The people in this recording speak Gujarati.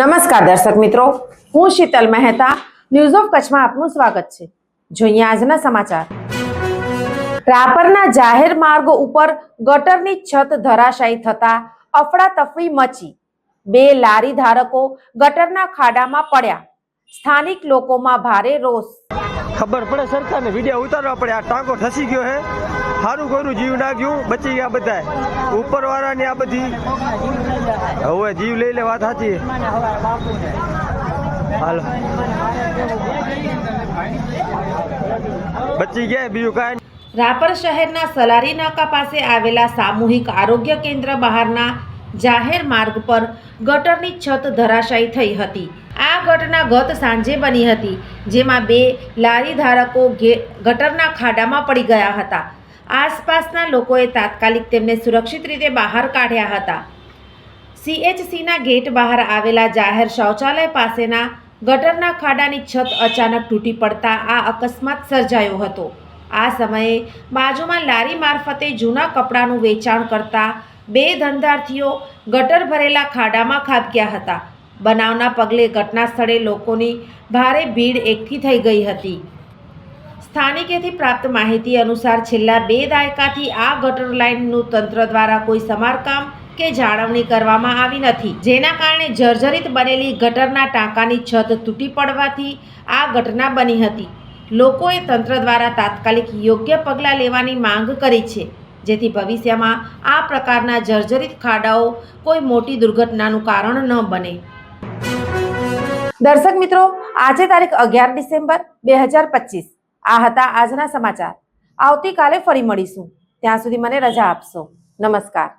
નમસ્કાર દર્શક મિત્રો, હું શીતલ મહેતા ન્યૂઝ ઓફ કચ્છમાં આપનું સ્વાગત છે. જોઈએ આજના સમાચાર. રાપરના જાહેર માર્ગ ઉપર ગટરની છત ધરાશાયી થતા અફડાતફડી મચી. બે લારી ધારકો ગટરના ખાડામાં પડ્યા. સ્થાનિક લોકોમાં ભારે રોષ. ખબર પડે સરકારને વીડિયો ઉતારવા પડે. આ ટાંકો ધસી ગયો હે. સારું કોઈનું જીવ ના ગયું બચી ગયા બધાય. ઉપરવાળાની આ બધી હવે જીવ લઈ લે વાત સાચી. હાલો. બચી ગયા બીજું કાંઈ રાપર શહેરના સલારી નાકા પાસે આવેલા સામૂહિક આરોગ્ય કેન્દ્ર બહારના જાહેર માર્ગ પર ગટરની છત ધરાશાયી થઈ હતી. આ ઘટના ગત સાંજે બની હતી, જેમાં બે લારી ધારકો ગટરના ખાડામાં પડી ગયા હતા. આસપાસના લોકોએ તાત્કાલિક તેમને સુરક્ષિત રીતે બહાર કાઢ્યા હતા. સીએચસીના ગેટ બહાર આવેલા જાહેર શૌચાલય પાસેના ગટરના ખાડાની છત અચાનક તૂટી પડતા આ અકસ્માત સર્જાયો હતો. આ સમયે બાજુમાં લારી મારફતે જૂના કપડાનું વેચાણ કરતા બે ધંધાર્થીઓ ગટર ભરેલા ખાડામાં ખાબક્યા હતા. બનાવના પગલે ઘટના સ્થળે લોકોની ભારે ભીડ એકઠી થઈ ગઈ હતી. સ્થાનિકેથી પ્રાપ્ત માહિતી અનુસાર છેલ્લા બે દાયકાથી આ ગટર લાઇનનું તંત્ર દ્વારા કોઈ સમારકામ કે જાળવણી કરવામાં આવી નથી. જેના કારણે જર્જરિત બનેલી ગટરના ટાંકાની છત તૂટી પડવાથી આ ઘટના બની હતી. લોકોએ તંત્ર દ્વારા તાત્કાલિક યોગ્ય પગલાં લેવાની માંગ કરી છે. જેથી ભવિષ્યમાં આ પ્રકારના જર્જરિત ખાડાઓ કોઈ મોટી દુર્ઘટનાનું કારણ ન બને. દર્શક મિત્રો, આજે તારીખ અગિયાર ડિસેમ્બર બે હજાર પચીસ. આ હતા આજના સમાચાર. આવતીકાલે ફરી મળીશું. ત્યાં સુધી મને રજા આપશો. નમસ્કાર.